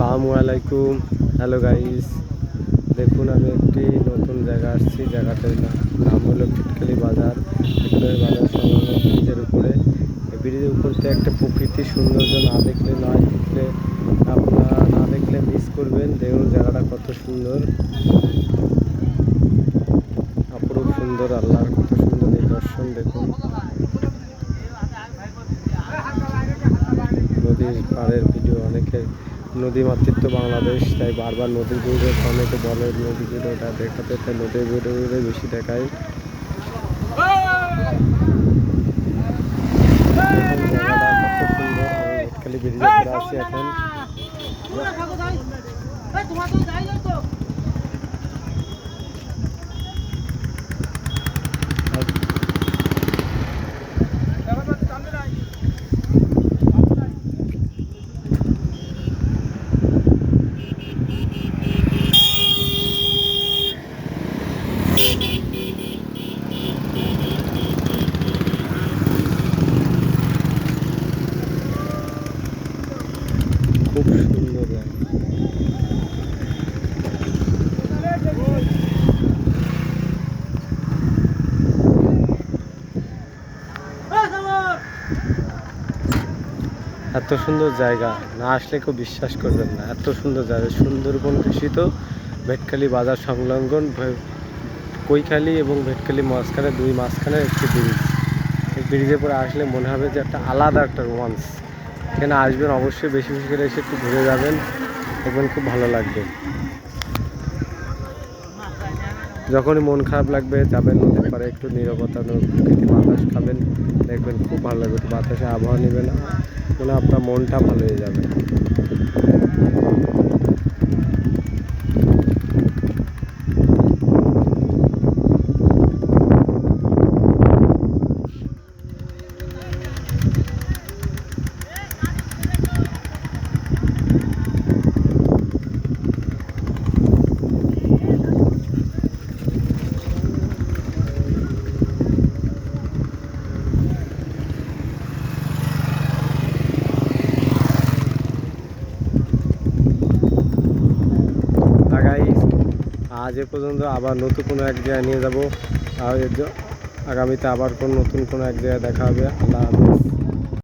আসসালামু hello guys দেখুন, আমি একটি নতুন জায়গা আসছি। জায়গাটার নাম হলো টিটকালি বাজার। বাজার সংলগ্ন ব্রিজের উপরে। ব্রিজের উপর থেকে একটা প্রকৃতির সৌন্দর্য না দেখলে নয় দেখলে আপনারা না দেখলে মিস করবেন। দেখুন, জায়গাটা কত সুন্দর। অপরূপ সুন্দর, আল্লাহর কত সুন্দর এই দর্শন, দেখুন। নদীর পাড়ের ভিডিও অনেকে নদী মাতৃত্ব বাংলাদেশ তাই বারবার নদীর ভিডিও অনেকে বলে নদী ভিডিওটা দেখাতে তাই নদীর ভিডিওগুলো বেশি দেখায় খালি ব্রিজে ঘুরে আসছি এখন খুব সুন্দর এত সুন্দর জায়গা, না আসলে কেউ বিশ্বাস করবেন না। এত সুন্দর জায়গা, সুন্দরবন ঘোষিত ভেটখালি বাজার সংলগ্ন কৈখালি এবং ভেটখালি মাঝখানে দুই মাঝখানে একটি ব্রিজ। এই ব্রিজে পরে আসলে মনে হবে যে একটা আলাদা একটা রোমান্স। এখানে আসবেন অবশ্যই, বেশি বেশি করে এসে একটু ঘুরে যাবেন, দেখবেন খুব ভালো লাগবে। যখনই মন খারাপ লাগবে, যাবেন নদীর পারে একটু নিরবতা প্রকৃতি, বাতাস খাবেন, দেখবেন খুব ভালো লাগবে, একটু বাতাসে আবহাওয়া নেবেন মানে আপনার মনটা ভালো হয়ে যাবে। গাইস আজ এ পর্যন্ত আবার নতুন কোনো এক জায়গায় নিয়ে যাব। আর আগামীতে আবার কোন নতুন কোনো এক জায়গায় দেখা হবে। আল্লাহ হাফেজ।